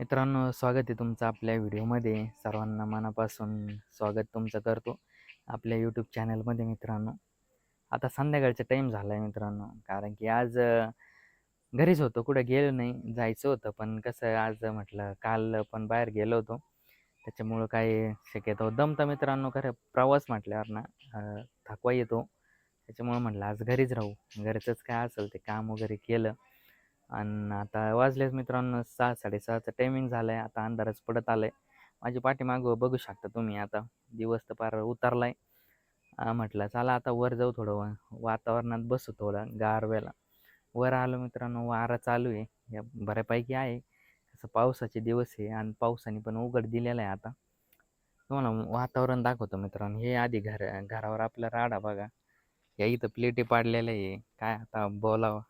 मित्रांनो स्वागत आहे तुमचं आपल्या व्हिडिओमध्ये. सर्वांना मनापासून स्वागत तुमचं करतो आपल्या यूट्यूब चॅनलमध्ये मित्रांनो. आता संध्याकाळचा टाईम झाला आहे मित्रांनो कारण की आज घरीच होतो कुठं गेलो नाही जायचं होतं पण कसं आज म्हटलं काल पण बाहेर गेलो होतो. त्याच्यामुळं काही शक्यतो दमता मित्रांनो खरं प्रवास म्हटल्यावर ना थकवा येतो. त्याच्यामुळं म्हटलं आज घरीच राहू. घरचंच काय असेल ते काम वगैरे केलं आणि आता वाजलेच मित्रांनो सहा साडेसहाचं टायमिंग झालं आहे आता अंधारच पडत आलं आहे माझी पाठीमागं बघू शकता तुम्ही आता. दिवस तर पार उतरला आहे म्हटलं चला आता वर जाऊ थोडं वातावरणात बसू थोडं गारव्याला. वर आलो मित्रांनो वारा चालू आहे. या बऱ्यापैकी आहे. असं पावसाचे दिवस आहे आणि पावसाने पण उघड दिलेला आहे आता. तुम्हाला वातावरण दाखवतो मित्रांनो. हे आधी घर घरावर आपला राडा बघा. या इथं प्लेटी पाडलेल्या आहे. काय आता बोलावं?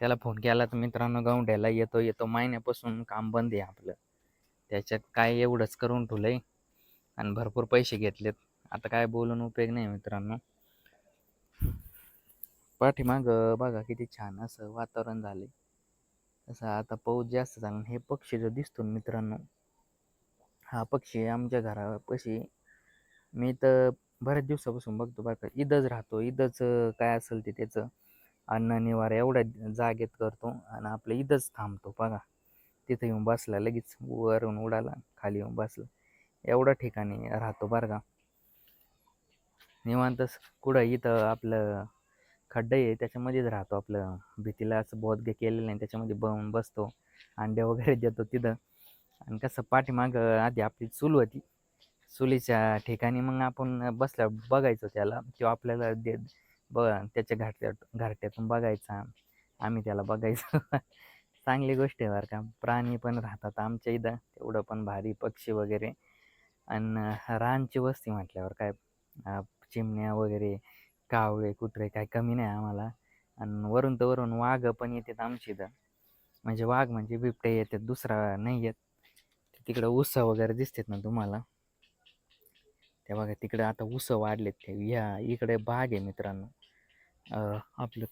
त्याला फोन केला तर मित्रांनो गौंड्याला येतो येतो. महिन्यापासून काम बंद आहे आपलं. त्याच्यात काय एवढंच करून ठेवलंय. आणि भरपूर पैसे घेतलेत. आता काय बोलून उपयोग नाही मित्रांनो. पाठीमाग बघा किती छान असं वातावरण झाले तसं आता पाऊस जास्त झाला हे पक्षी जो दिसतो ना मित्रांनो हा पक्षी आमच्या घरापाशी मी तर बऱ्याच दिवसापासून बघतो बघा इथंच राहतो. इथंच काय असेल ते त्याचं. अन्न निवारा एवढ्या जागेत करतो आणि आपलं इथंच थांबतो. बघा तिथं येऊन बसला लगेच वरून उडाला खाली येऊन बसला. एवढ्या ठिकाणी राहतो बरं का. निवांतच कुठं इथं आपलं खड्डं आहे त्याच्यामध्येच राहतो आपलं. भीतीला असं बोधगे केलेलं नाही त्याच्यामध्ये बन बसतो अंडे वगैरे देतो तिथं. आणि कसं पाठीमागं आधी आपली चूल होती. चुलीच्या ठिकाणी मग आपण बसल्या बघायचो त्याला किंवा आपल्याला दे ब त्याच्या घाट्या घाट्यातून बघायचा. आम्ही त्याला बघायचो. चांगली गोष्ट आहे बरं का. प्राणी पण राहतात आमच्या इथं. तेवढं पण भारी पक्षी वगैरे. आणि रानची वस्ती म्हटल्यावर काय चिमण्या वगैरे कावळे कुत्रे काय कमी नाही आम्हाला. आणि वरून तर वरून वाघ पण येतात आमच्या इथं. म्हणजे वाघ म्हणजे बिबटे येतात दुसरा नाही येत. तिकडं ऊस वगैरे दिसतात ना तुम्हाला. ते बघा तिकडे आता ऊस वाढलेत ते ह्या इकडे बाग आहे मित्रांनो. आपलं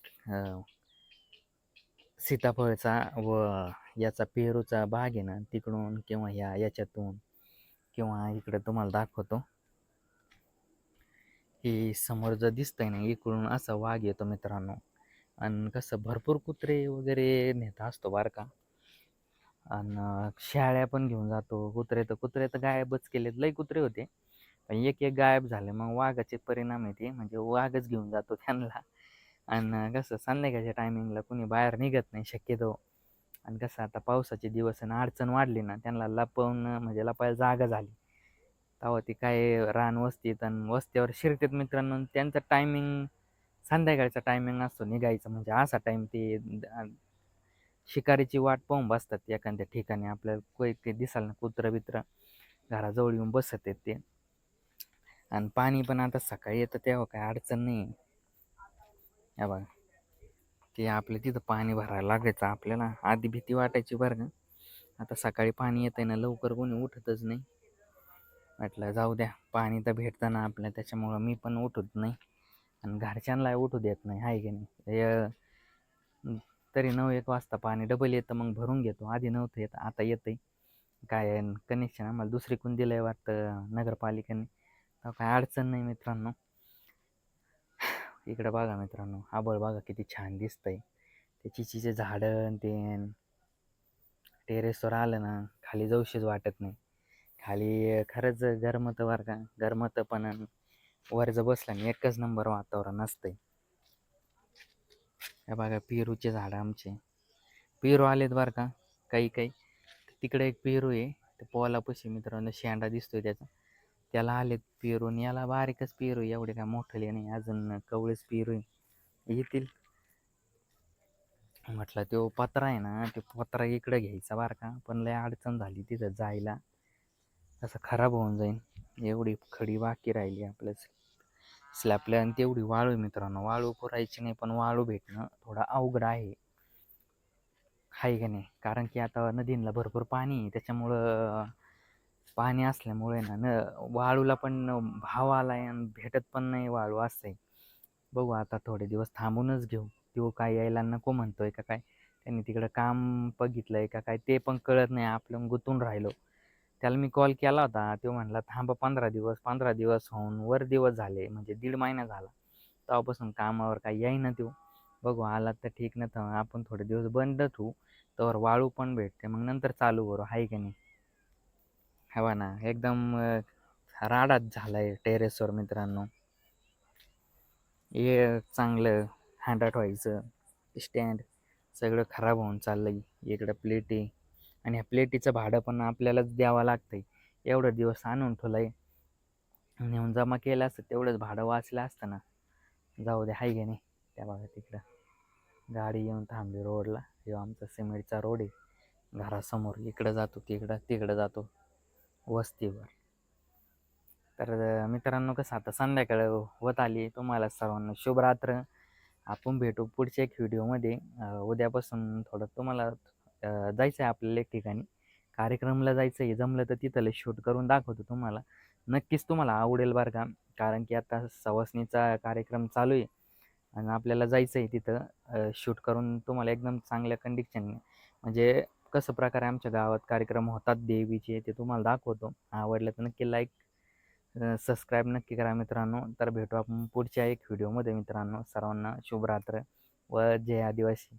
सीताफळचा व याचा पेरूचा बाग आहे ना तिकडून किंवा ह्या याच्यातून किंवा इकडे तुम्हाला दाखवतो. की समोर जर दिसतंय ना इकडून असा वाघ येतो मित्रांनो. आणि कसं भरपूर कुत्रे वगैरे नेता असतो बारका आणि शाळ्या पण घेऊन जातो. कुत्रे तर कुत्रे तर गायबच केलेत. लई कुत्रे होते. पण एक एक गायब झाले. मग वाघाचे परिणाम येते म्हणजे वाघच घेऊन जातो त्यांना. आणि कसं संध्याकाळच्या टायमिंगला कुणी बाहेर निघत नाही शक्यतो. आणि कसं आता पावसाचे दिवस आणि अडचण वाढली ना त्यांना लपवून म्हणजे लपायला जागा झाली. तेव्हा ती काय रान वस्तीत आणि वस्त्यावर शिरतात मित्रांनो आणि त्यांचा टायमिंग संध्याकाळचा टायमिंग असतो निघायचं. म्हणजे असा टाईम ते शिकारीची वाट पाहून बसतात एखाद्या ठिकाणी. आपल्याला कोई ते दिसाल ना कुत्रं बित्र घराजवळ येऊन बसत आहेत ते. आणि पाणी पण आता सकाळी येतं तेव्हा काय अडचण नाही. या बघा. ते आपलं तिथं पाणी भरायला लागायचं आपल्याला. आधी भीती वाटायची बरं का. आता सकाळी पाणी येतंय ना लवकर कोणी उठतच नाही. म्हटलं जाऊ द्या पाणी तर भेटतं ना आपल्या त्याच्यामुळं मी पण उठत नाही. आणि घरच्यांना उठू देत नाही आहे की नाही. तरी नऊ एक वाजता पाणी डबल येतं मग भरून घेतो. आधी नव्हतं येत आता येतं आहे काय कनेक्शन आम्हाला दुसरीकडून दिलं आहे वाटतं नगरपालिकेने. तर काय अडचण नाही मित्रांनो. इकडं बघा मित्रांनो आबळ बघा किती छान दिसतंय. ते चिचीचे झाडं ते टेरेसवर आलं ना खाली जाऊशीच वाटत नाही. खाली खरंच गरमतं वर का गरमत पण वरचं वर जर बसलं ना एकच नंबर वातावरण असतंय. हे बघा पेरूचे झाडं आमचे. पेरू आलेत बरं का काही काही. तिकडे एक पेरू आहे ते पोलापाशी मित्रांनो शेंडा दिसतोय त्याचा. त्याला आलेत पेरून याला बारीकच पेरू एवढे काय मोठले नाही अजून कवळेच पेरू येतील. म्हटलं तो पत्रा आहे ना ते पत्रा इकडं घ्यायचा बार का पण लय अडचण झाली तिथं जायला. असं खराब होऊन जाईल एवढी खडी बाकी राहिली आपल्याच स्लॅपल्या आणि तेवढी वाळू मित्रांनो. वाळू पुरायची नाही पण वाळू भेटणं थोडं अवघड आहे. आहे का नाही? कारण की आता नदींना भरपूर पाणी आहे त्याच्यामुळं पाणी असल्यामुळे ना न वाळूला पण भाव आलाय आणि भेटत पण नाही वाळू असं आहे बघू आता थोडे दिवस थांबूनच घेऊ. तो काय यायला नको म्हणतोय का काय? त्यांनी तिकडं काम बघितलं आहे का काय ते पण कळत नाही आपलं गुंतून राहिलो. त्याला मी कॉल केला होता. तो म्हणला थांबा पंधरा दिवस पंधरा दिवस होऊन वर दिवस झाले म्हणजे दीड महिना झाला. तेव्हापासून कामावर काही येईना तो बघू आला तर ठीक न आपण थोडे दिवस बंद ठेवू. तर वाळू पण भेटते. मग नंतर चालू करू आहे की नाही? हवा ना एकदम राडात झाला झालाय टेरेसवर मित्रांनो. हे चांगलं हँडाट व्हायचं स्टँड सगळं खराब होऊन चाललंय इकडं प्लेटी आणि ह्या प्लेटीचं भाडं पण आपल्यालाच द्यावं लागतंय. एवढं दिवस आणून ठेवलंय. नेऊन जमा केलं असतं तेवढंच भाडं वाचलं असतं ना. जाऊ दे हाय की नाही? त्या भागात तिकडं गाडी येऊन थांबली रोडला. ह्यो आमचा सिमेंटचा रोड आहे. घरासमोर इकडं जातो तिकडं तिकडं जातो. वस्तीवर. तर मित्रांनो कसं आता संध्याकाळ होत आली तुम्हाला सर्वांना शुभरात्र आपण भेटू पुढच्या एक व्हिडिओमध्ये. उद्यापासून थोडं तुम्हाला जायचं आहे आपल्याला एक ठिकाणी. कार्यक्रमला जायचं आहे. जमलं तर तिथलं शूट करून दाखवतो तुम्हाला. नक्कीच तुम्हाला आवडेल बरं का. कारण की आता सवासणीचा कार्यक्रम चालू आहे. आणि आपल्याला जायचं आहे तिथं शूट करून तुम्हाला एकदम चांगल्या कंडिक्शनने म्हणजे कसं प्रकारे आमच्या गावात कार्यक्रम होतात देवीचे ते तुम्हाला दाखवतो. आवडलं तर नक्की लाईक सबस्क्राईब नक्की करा मित्रांनो. तर भेटू आपण पुढच्या एक व्हिडिओमध्ये मित्रांनो. सर्वांना शुभरात्र व जय आदिवासी.